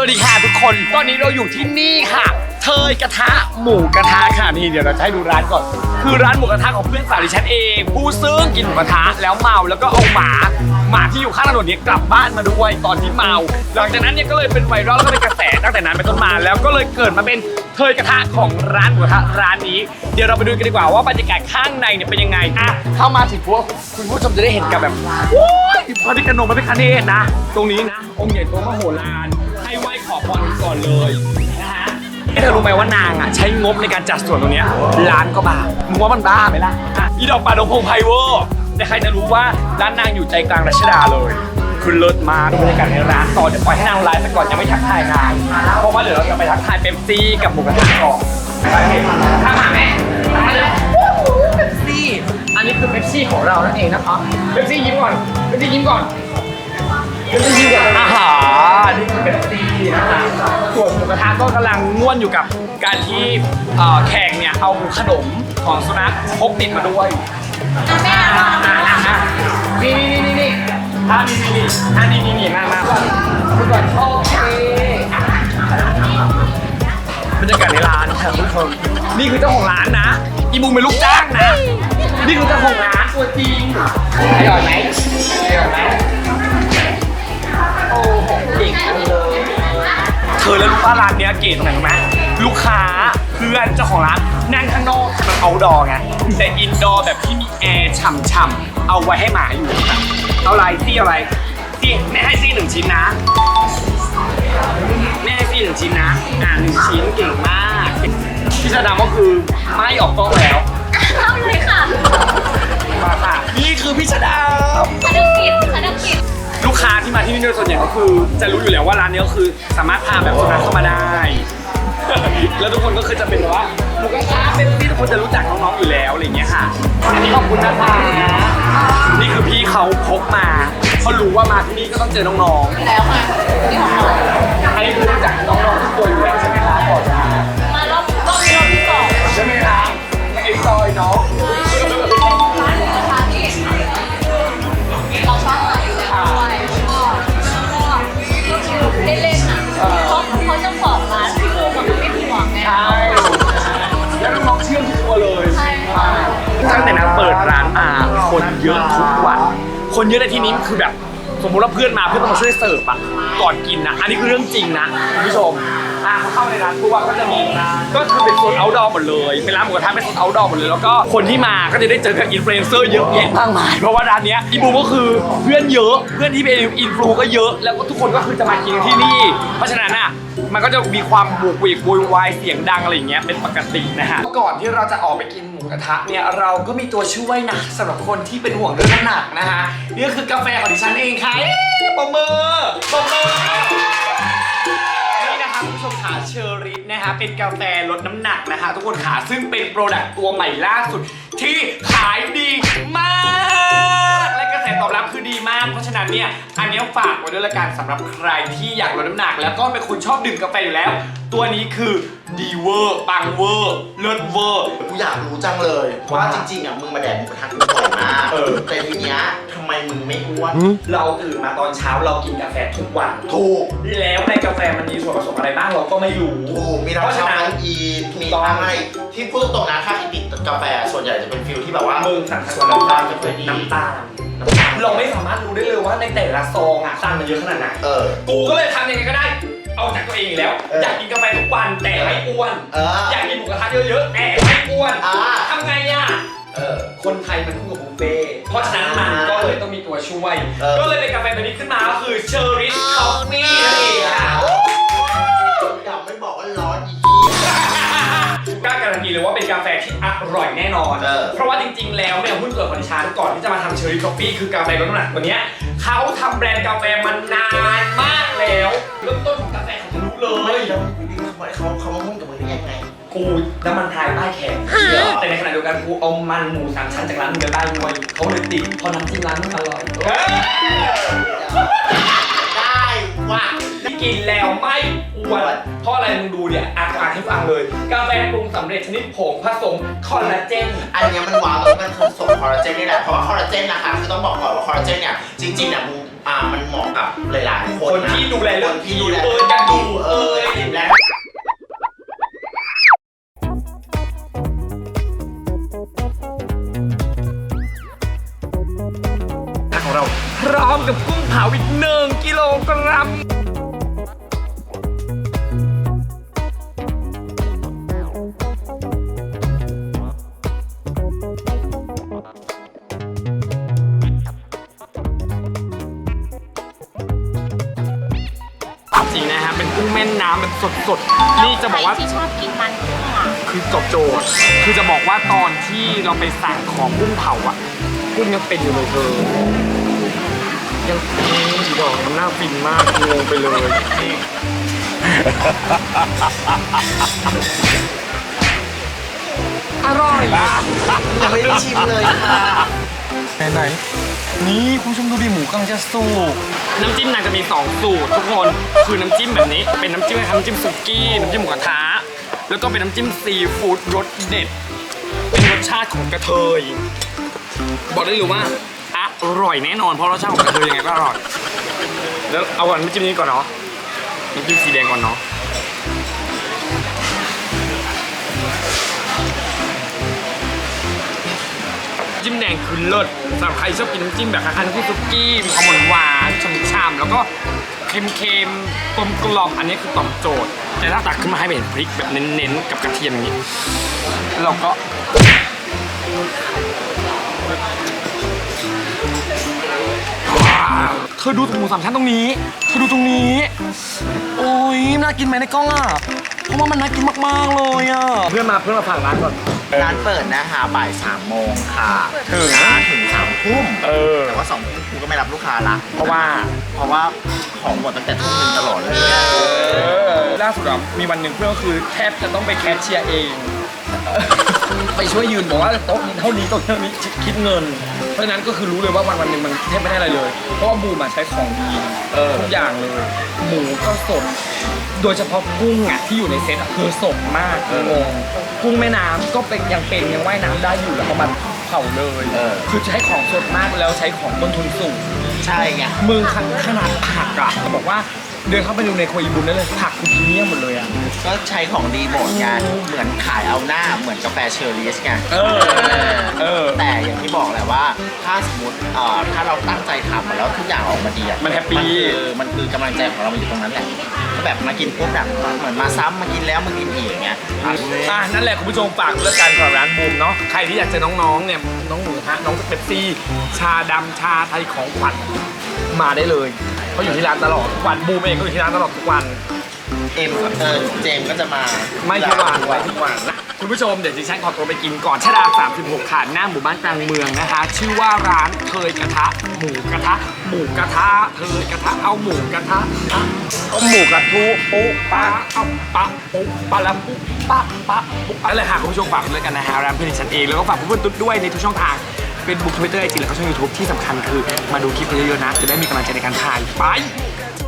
วัสดีค่ะทุกคน ตอนนี้เราอยู่ที่นี่ค่ะ เทยกระทะหมูกระทะค่ะนี่เดี๋ยวเราจะให้ดูร้านก่อน คือร้านหมูกระทะของเพื่อนสาวดิฉันเอง ผู้ซึ่งกินหมูกระทะแล้วเมาแล้วก็เอาหมาหมาที่อยู่ข้างถนนเนี้กลับบ้านมาด้วยตอนที่เมา หลังจากนั้นเนี่ยก็เลยเป็นไวรัลแล้วก็เป็นกระแสตั้งแต่นั้นเป็นต้นมาแล้วก็เลยเกิดมาเป็นเทยกระทะของร้านหมูกระทะร้านนี้ เดี๋ยวเราไปดูกันดีกว่าว่าบรรยากาศข้างในเนี่ยเป็นยังไงอะเข้ามาถึงพวกคุณผู้ชมจะได้เห็นกันแบบโอ้ยพระพิฆนงพระพิฆเนศนะ ตรงนี้นะองค์ใหญ่โตมโหฬาร ก่อนเลยนะฮะเธอรู้ไหมว่านางอะใช้งบในการจัดสวนตรงเนี้ยล้านก็บาทมึงว่ามันบ้าไหมล่ะอะอีดอกป่าดงพงไพรเวอร์แต่ใครจะรู้ว่าร้านนางอยู่ใจกลางรัชดาเลยคือเลิศมากบรรยากาศในร้านต่อเดี๋ยวปล่อยให้นางไลฟ์ไปก่อนยังไม่ทักทายงานเพราะว่าเดี๋ยวเราจะไปทักทายเป๊ปซี่กับหมูกระทะก่อนโอเคถ้ามาแม่มาเลยเป๊ปซี่อันนี้คือเป๊ปซี่ของเรานั่นเองนะครับเป๊ปซี่ยิ้มก่อนเป๊ปซี่ยิ้มก่อน อาหารนี่คือเป๊ปซี่นะฮะส่วนหมูกระทะก็กำลังง่วนอยู่กับการที่เอ่อแขกเนี่ยเอาขนมของสุนัขพกติดมาด้วยอะอะอ่นี่นี่นี่นี่อะนี่นี่นี่อ่นี่นี่นี่มามาคุณก่อนโอเคบรรยากาศในร้านค่ะทุกคนนี่คือเจ้าของร้านนะ อีบูมเป็นลูกจ้างนะ นี่คือเจ้าของร้านตัวจริงอร่อยไหมอร่อยไหม เธอแล้วรู้ป่ะร้านเนี้ยเก๋ตรงไหนรู้ไหมลูกค้าเพื่อนเจ้าของร้านนั่งข้างนอกมันเอาดอไงแต่อินดอร์แบบที่มีแอร์ฉ่ำๆเอาไว้ให้หมาอยู่เอาอะไรซี่อะไรซี่แม่ให้ซี่หนึ่งชิ้นนะแม่ให้ซี่หนึ่งชิ้นนะอ่าหนึ่งชิ้นเก่งมากพี่ชาดาก็คือไม่ออกกล้อง ยส่วนใหญ่ก็คือจะรู้อยู่แล้วว่าร้านนี้ก็คือสามารถพาแบบสุนัขเข้ามาได้ แล้วทุกคนก็คือจะเป็นแบบว่าหมูกระทะเป็นที่ทุกคนจะรู้จักน้องๆอยู่แล้วอะไรอย่างเงี้ยค่ะอันนี้ขอบคุณนะคะนี่คือพี่เขาพกมาเขารู้ว่ามาที่นี่ก็ต้องเจอน้องแล้วค่ะนี่ของเราๆอันนี้คือรู้จักน้องๆทุกตัวอยู่แล้วใช่ไหม คนเยอะทุกวัน คนเยอะในที่นี้คือแบบสมมติว่าเพื่อนมาเพื่อนต้องมาช่วยเสิร์ฟอะก่อนกินนะอันนี้คือเรื่องจริงนะคุณผู้ชมอะเข้ามาในร้านปุ๊บอะก็จะมีก็คือเป็นโซน outdoor หมดเลยเป็นร้านหมูกระทะเป็นโซน outdoor หมดเลยแล้วก็คนที่มาก็จะได้เจอกับอินฟลูเอนเซอร์เยอะแยะมากมายเพราะว่าร้านเนี้ยอีบูก็คือเพื่อนเยอะเพื่อนที่เป็นอินฟลูก็เยอะแล้วก็ทุกคนก็คือจะมากินที่นี่ เพราะฉะนั้นอะ มันก็จะมีความบุกวีกโวยวายเสียงดังอะไรอย่างเงี้ยเป็นปกตินะฮะก่อนที่เราจะออกไปกินหมูกระทะเนี่ยเราก็มีตัวช่วยนะสำหรับคนที่เป็นห่วงเรื่องน้ำหนักนะฮะนี่ก็คือกาแฟของดิฉันเองค่ะปมือปมือนี่นะคะคุณผู้ชมขาเชอร์ริสนะฮะเป็นกาแฟลดน้ำหนักนะคะ ทุกคนขาซึ่งเป็นโปรดักต์ตัวใหม่ล่าสุด ที่ขายดีมาก และกระแสตอบรับคือดีมาก เพราะฉะนั้นเนี่ยอันเนี้ยฝากไว้ด้วยละกันสำหรับใครที่อยากลดน้ำหนัก แล้วก็เป็นคนชอบดื่มกาแฟอยู่แล้ว ตัวนี้คือดีเวอร์ปังเวอร์เลิศเวอร์ กูอยากรู้จังเลยว่าจริงๆอะมึงมาแดกหมูกระทะกูบ่อยมากเออ แต่ทีเนี้ยทำ ไมมึงไม่อ้วนเราตื่นมาตอนเช้าเรากินกาแฟทุกวันถูกแล้วในกาแฟมันมีส่วนผสมอะไรบ้างเราก็ไม่รู้ถูกมีทั้งเพราะฉะคานั้นเฟอีนถูกมีต้องทั้งอะไรที่พูดตรงๆนะถ้าใครติดกาแฟส่วนใหญ่จะเป็นฟิลที่แบบว่ามึงสั่งส่วนน้ำตาลจะเป็นดีน้ำตาลเราไม่สามารถรู้ได้เลยว่าในแต่ละซองอะตาลมันเยอะขนาดไหนเออกูก็เลยทำยังไงก็ได้เอาจากตัวเองอีกแล้วเอออยากกินกาแฟทุกวันแต่ไม่อ้วนเอออยากกินหมูกระทะเยอะๆแต่ไม่อ้วนอ่าทำไงอะ เออ คนไทยมันคู่กับบุฟเฟ่ต์เพราะฉะนั้นมันก็เลยต้องมีตัวช่วย เออ ก็เลยเป็นกาแฟตัวนี้ขึ้นมาก็คือเชอร์ริชคอฟฟี่นั่นเองค่ะอยากไม่บอกว่าร้อนอีก กล้าการันตีเลยว่าเป็นกาแฟที่อร่อยแน่นอน เออ เพราะว่าจริงๆ แล้วเนี่ยหุ้นส่วนของดิฉันก่อนที่จะมาทำเชอร์รี่คอฟฟี่คือกาแฟลดน้ำหนักตัวเนี้ยเขาทำแบรนด์กาแฟมานานมากแล้ว เริ่มต้น กูน้ำมันพายป้ายแขกแต่ในขณะเดียวกันกูเอามันหมูสามชั้นจากร้านมึงไปได้ด้วยเขาเลยติดเพราะน้ำจิ้มร้านมึงอร่อยได้ว่ะที่กินแล้วไม่อ้วนเพราะอะไรมึงดูเนี่ยอ่านอ่านให้ฟังเลย กาแฟปรุงสำเร็จชนิดผงผสมคอลลาเจน อันเนี้ยมันว้าวตรงที่มันผสมคอลลาเจนนี่แหละเพราะว่าคอลลาเจนนะคะคือต้องบอกก่อนว่าคอลลาเจนเนี่ยจริงๆเนี่ยมึงอ่ามันเหมาะกับหลายๆคนคนนะที่ดูแลเรื่องคนที่ดูแลผิวเอยกระดูกเออเอยและ เผาอีกหนึ่งกิโลกรัมจริงนะฮะเป็นกุ้งแม่น้ำแบบสดๆ นี่จะบอกว่า ใครที่ชอบกินมันกุ้งอะคือตอบโจทย์ คือจะบอกว่าตอนที่เราไปสั่งของกุ้งเผาอะ กุ้งยังเป็นอยู่เลยเธอ ยังจีดอกทำหน้าฟินมากงงไปเลย อร่อยยังไม่ได้ชิมเลยค่ะ ไหนไหนนี่คุณผู้ชมดูดิหมูกำลังจะสุก น้ำจิ้มนางจะมีสองสูตรทุกคน คือน้ำจิ้มแบบนี้ เป็นน้ำจิ้มคล้ายๆน้ำจิ้มสุกี้ น้ำจิ้มหมูกระทะ แล้วก็เป็นน้ำจิ้มซีฟู้ดรสเด็ด เป็นรสชาติของกระเทย บอกได้เลยว่า อร่อยแน่นอนเพราะรสชาติของกระเทยยังไงก็อร่อย แล้วเอาก่อนน้ำจิ้มนี้ก่อนเนาะน้ำจิ้มสีแดงก่อนเนาะจิ้มแดงคือเลิศสำหรับใครชอบกินน้ำจิ้มแบบคล้ายๆน้ำจิ้มซุกี้มีความหวานหวานๆฉ่ำๆแล้วก็เค็มๆกลมกล่อมอันนี้คือตอบโจทย์ แต่ถ้าตักขึ้นมาให้เป็นพริกแบบเน้นๆ กับกระเทียมอย่างนี้แล้วเราก็ เธอดูหมูสามชั้นตรงนี้ เธอดูตรงนี้ โอ้ยน่ากินไหมในกล้องอะ เพราะว่ามันน่ากินมากๆเลยอะ เพื่อนมาเพื่อนมาฝากร้านก่อน ร้านเปิดนะคะบ่ายสามโมงค่ะถึงนะถึงสามทุ่มเออ แต่ว่าสองทุ่มกูก็ไม่รับลูกค้าละเพราะว่า เพราะว่าของหมดตั้งแต่ทุ่มหนึงตลอดเลยล่าสุดอะมีวันหนึ่งเพื่อนก็คือแทบจะต้องไปแคชเชียร์เอง ไปช่วยยืนบอกว่าโต๊ะนี้เท่านี้โต๊ะเท่านี้คิดเงินเพ ราะฉะนั้นก็คือรู้เลยว่าวันวันหนึ่งมันแทบไม่ได้อะไรเลย เพราะว่าบูมอะใช้ของดีทุกอย่างเลย หมูก็สด โดยเฉพาะกุ้งอะที่อยู่ในเซตอะคือสดมากงงกุ้งแม่น้ำก็เป็นยังเป็นยังว่ายน้ำได้อยู่แล้วก็มันเผาเลยเออ คือใช้ของสดมากแล้วใช้ของต้นทุนสูง ใช่ไง มึงขนขนาดผักอะเขาบอกว่า เดินเข้าไปดูในครัวอีบุญได้เลยผักคือพรีเมียมหมดเลยอะก็ใช้ของดีหมดไงเหมือนขายเอาหน้าเหมือนกาแฟเชอร์ลีสไงเออเออ แต่อย่างที่บอกแหละว่า ถ้าสมมติเอ่อถ้าเราตั้งใจทำแล้วทุกอย่างออกมาดีอะมันแฮปปี้คือมันคือกำลังใจของเรามันอยู่ตรงนั้นแหละก็แบบมากินปุ๊บแบบเหมือนมาซ้ำมากินแล้วมากินอีกอย่างเงี้ยอะอะนั่นแหละคุณผู้ชมฝากเรื่องการสำหรับร้านบูมเนาะใครที่อยากเจอน้องๆเนี่ยน้องหมูฮะน้องเป๊ปซี่ชาดำชาไทยของขวัญมาได้เลย เขาอยู่ที่ร้านตลอดทุกวันบูมเองก็อยู่ที่ร้านตลอดทุกวัน เอ็มเออเจมส์ก็จะมาไม่ทุกวันไม่ทุกวันนะคุณผู้ชมเดี๋ยวดิฉันขอตัวไปกินก่อนชดา36ค่ะหน้าหมู่บ้านกลางเมืองนะคะ ชื่อว่าร้านเทยกระทะ หมูกระทะ หมูกระทะเทยกระทะเอาหมูกระทะอะเอาหมูกระทุปุ๊ปะเอาปะปุ๊ปะละปุ๊ปะปะปุ๊อะไรเลยค่ะคุณผู้ชมฝากด้วยกันนะฮะร้านเพื่อนดิฉันเองแล้วก็ฝากเพื่อนๆตุ๊ดด้วยในทุกช่องทาง เป็นบุ๊กทวิตเตอร์ไอจีแล้วก็ช่องยูทูบที่สำคัญคือมาดูคลิปเยอะๆนะ จะได้มีกำลังใจในการถ่ายไป